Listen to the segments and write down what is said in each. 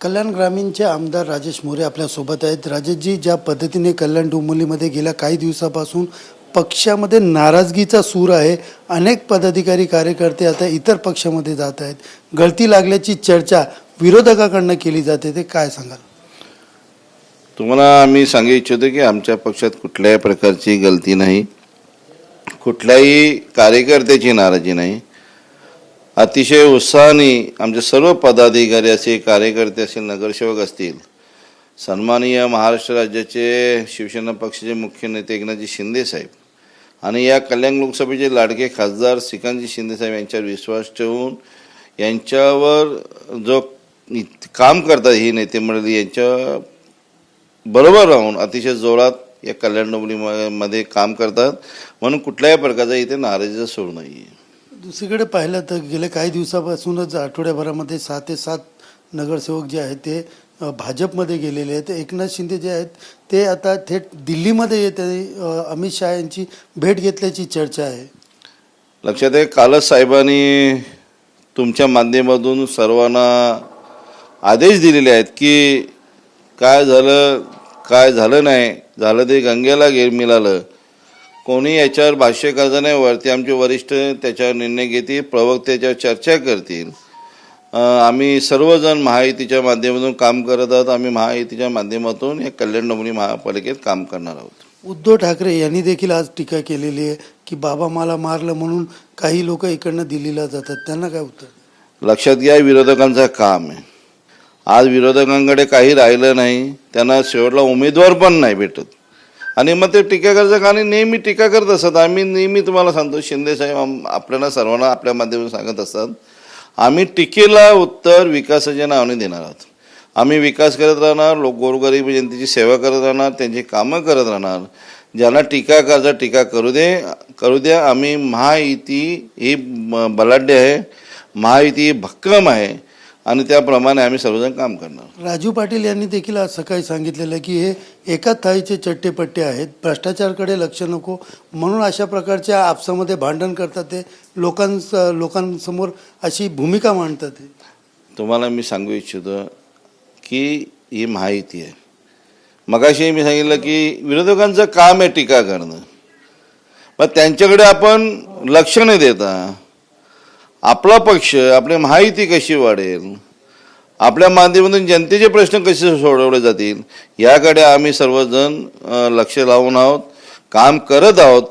कल्याण ग्रामीणचे आमदार राजेश मोरे आपल्यासोबत आहेत. राजेशजी ज्या पद्धतीने कल्याण डोंबिवलीमध्ये गेल्या काही दिवसापासून पक्षामध्ये नाराजगीचा सूर आहे अनेक पदाधिकारी कार्यकर्ते आता इतर पक्षामध्ये जात आहेत. गळती लागल्याची चर्चा विरोधकाकडनं केली जाते ते काय सांगाल? तुम्हाला आम्ही सांगू इच्छितो की आमच्या पक्षात कुठल्याही प्रकारची गलती नाही. कुठल्याही कार्यकर्त्याची नाराजी नाही. अतिशय उत्साहाने आमचे सर्व पदाधिकारी असे कार्यकर्ते असे नगरसेवक असतील. सन्माननीय महाराष्ट्र राज्याचे शिवसेना पक्षाचे मुख्य नेते एकनाथजी शिंदे साहेब आणि या कल्याण लोकसभेचे लाडके खासदार श्रीकांतजी शिंदे साहेब यांच्यावर विश्वास ठेवून यांच्यावर जो काम करतात ही नेते मंडळी यांच्या बरोबर राहून अतिशय जोरात या कल्याण डोंबरीमध्ये काम करतात. म्हणून कुठल्याही प्रकारचा इथे नाराजीचा सूर नाही आहे दुसरीकडे पाहिलं तर गेल्या काही दिवसापासूनच आठवड्याभरामध्ये सहा ते सात नगरसेवक जे आहेत ते भाजपमध्ये गेलेले आहेत. एकनाथ शिंदे जे आहेत ते आता थेट दिल्लीमध्ये येते आहे. अमित शहा यांची भेट घेतल्याची चर्चा आहे. लक्षात आहे कालच साहेबांनी तुमच्या माध्यमातून सर्वांना आदेश दिलेले आहेत की काय झालं काय झालं नाही झालं ते गंगेला गेर मिळालं. कोणी याच्यावर भाष्य करायचं नाही वरती आमचे वरिष्ठ त्याच्यावर निर्णय घेतील प्रवक्ते त्याच्यावर चर्चा करतील. आम्ही सर्वजण महायुतीच्या माध्यमातून काम करत आहोत. आम्ही महायुतीच्या माध्यमातून या कल्याण डोंबिवली महापालिकेत काम करणार आहोत. उद्धव ठाकरे यांनी देखील आज टीका केलेली आहे की बाबा मला मारलं म्हणून काही लोक इकडनं दिल्लीला जातात. त्यांना काय उत्तर? लक्षात घ्या विरोधकांचं काम आहे. आज विरोधकांकडे काही राहिलं नाही. त्यांना शेवटला उमेदवार पण नाही भेटत. आणि मग ते टीका करायचं आणि नेहमी टीका करत असतात. आम्ही नेहमी तुम्हाला सांगतो शिंदे साहेब आपल्याला सर्वांना आपल्या माध्यमातून सांगत असतात आम्ही टीकेला उत्तर विकासाच्या नावाने देणार आहोत. आम्ही विकास करत राहणार लोक गोरगरीब जनतेची सेवा करत राहणार त्यांची कामं करत राहणार. ज्यांना टीका करता टीका करू दे करू द्या. आम्ही महायुती ही बलाढ्य आहे महायुती ही भक्कम आहे. आणि त्याप्रमाणे आम्ही सर्वजण काम करणार. राजू पाटील यांनी देखील आज सकाळी सांगितलेलं आहे की हे एकाच थाळीचे चट्टेपट्टे आहेत. भ्रष्टाचारकडे लक्ष नको म्हणून अशा प्रकारच्या आपसामध्ये भांडण करतात ते. लोकांस लोकांसमोर अशी भूमिका मांडतात ते. तुम्हाला मी सांगू इच्छितो की ही माहिती आहे. मगाशी मी सांगितलं की विरोधकांचं काम आहे टीका करणं. मग त्यांच्याकडे आपण लक्ष नाही देता. आपला पक्ष आपली माहिती कशी वाढेल? आपल्या माध्यमातून जनतेचे प्रश्न कसे सोडवले जातील? याकडे आम्ही सर्वजण लक्ष लावून आहोत काम करत आहोत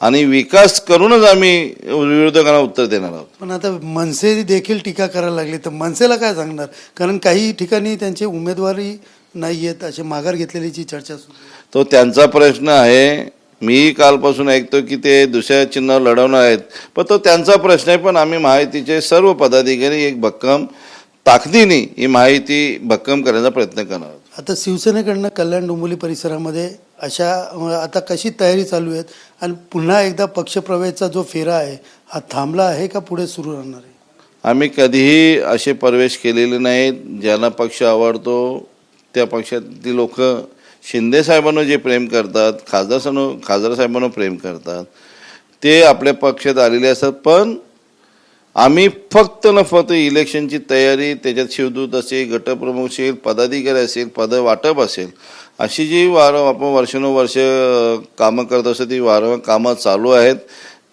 आणि विकास करूनच आम्ही विरोधकांना उत्तर देणार आहोत. पण आता मनसे देखील टीका करायला लागली तर मनसेला काय सांगणार? कारण काही ठिकाणी त्यांचे उमेदवारी नाही आहेत असे माघार घेतलेलीची चर्चा सुरू आहे. तो त्यांचा प्रश्न आहे मी कालपासून ऐकतो की ते दुसऱ्या चिन्हावर लढवणार आहेत. पण तो त्यांचा प्रश्न आहे पण आम्ही माहितीचे सर्व पदाधिकारी एक भक्कम ताकदीने ही माहिती भक्कम करण्याचा प्रयत्न करणार आता शिवसेनेकडनं कल्याण डोंबिवली परिसरामध्ये अशा आता कशी तयारी चालू आहेत? आणि पुन्हा एकदा पक्षप्रवेशचा जो फेरा आहे हा थांबला आहे का पुढे सुरू राहणार आहे? आम्ही कधीही असे प्रवेश केलेले नाहीत. ज्यांना पक्ष आवडतो त्या पक्षातली लोक शिंदे साहेबांना जे प्रेम करतात खासदार खासदार साहेबांना प्रेम करतात ते आपल्या पक्षात आलेले असतात. पण आम्ही फक्त न फक्त इलेक्शनची तयारी त्याच्यात शिवदूत असेल गटप्रमुख असेल पदाधिकारी असेल पद वाटप असेल अशी जी वार आपण वर्षानुवर्ष कामं करत असतो ती वारंवार कामं चालू आहेत.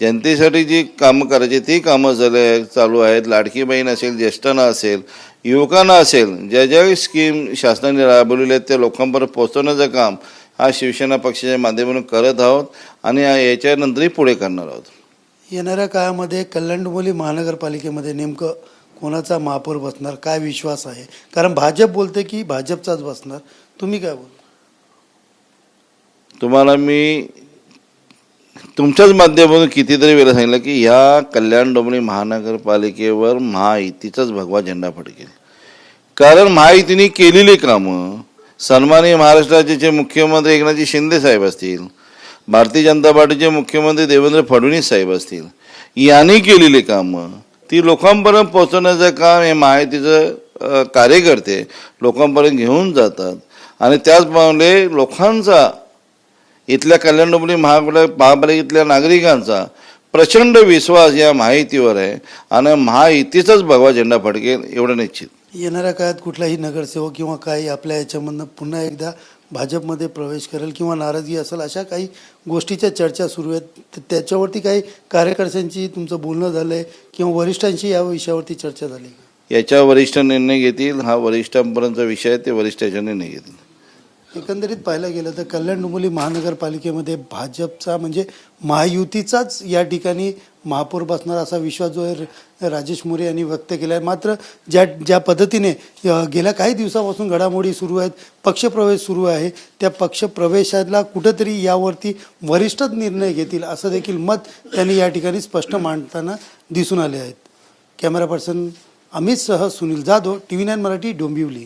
जनतेसाठी जी कामं करायची ती कामं झाले चालू आहेत लाडकी बहीण असेल ज्येष्ठांना असेल युवकांना असेल ज्या ज्या स्कीम शासनाने राबवलेल्या आहेत त्या लोकांपर्यंत पोहोचवण्याचं काम हा शिवसेना पक्षाच्या माध्यमातून करत आहोत आणि याच्यानंतरही पुढे करणार आहोत. येणाऱ्या काळामध्ये कल्याण डोंबिवली महानगरपालिकेमध्ये नेमकं कोणाचा महापौर बसणार काय विश्वास आहे? कारण भाजप बोलते की भाजपचाच बसणार. तुम्ही काय बोल तुम्हाला मी तुमच्याच माध्यमातून कितीतरी वेळा सांगितलं की ह्या कल्याण डोंबिवली महानगरपालिकेवर महायुतीचाच भगवा झेंडा फडकेल. कारण महायुतीने केलेली कामं सन्माननीय महाराष्ट्र राज्याचे मुख्यमंत्री एकनाथजी शिंदे साहेब असतील भारतीय जनता पार्टीचे मुख्यमंत्री देवेंद्र फडणवीस साहेब असतील यांनी केलेली कामं ती लोकांपर्यंत पोहोचवण्याचं काम हे महायुतीचं कार्यकर्ते लोकांपर्यंत घेऊन जातात. आणि त्याचप्रमाणे लोकांचा इथल्या कल्याण डोंबिवली महापालिका महापालिकेतल्या नागरिकांचा प्रचंड विश्वास या माहितीवर आहे आणि महायुतीचाच भगवा झेंडा फडकेल एवढं निश्चित. येणाऱ्या काळात कुठलाही नगरसेवक किंवा काही आपल्या याच्यामधनं पुन्हा एकदा भाजपमध्ये प्रवेश करेल किंवा नाराजगी असेल अशा काही गोष्टीच्या चर्चा सुरू आहेत. तर त्याच्यावरती काही कार्यकर्त्यांची तुमचं बोलणं झालं आहे किंवा वरिष्ठांशी या विषयावरती चर्चा झाली? याच्या वरिष्ठ निर्णय घेतील. हा वरिष्ठांपर्यंतचा विषय आहे ते वरिष्ठ याच्या निर्णय घेतील. एकंदरीत पाहायला गेलं तर कल्याण डोंबिवली महानगरपालिकेमध्ये भाजपचा म्हणजे महायुतीचाच या ठिकाणी महापौर बसणार असा विश्वास जो आहे राजेश मोरे यांनी व्यक्त केला आहे मात्र ज्या ज्या पद्धतीने गेल्या काही दिवसापासून घडामोडी सुरू आहेत पक्षप्रवेश सुरू आहे त्या पक्षप्रवेशाला कुठंतरी यावरती वरिष्ठच निर्णय घेतील असं देखील मत त्यांनी या ठिकाणी स्पष्ट मांडताना दिसून आले आहेत. Camera person अमितसह Sunil Jadhav T V nine Marathi Dombivli.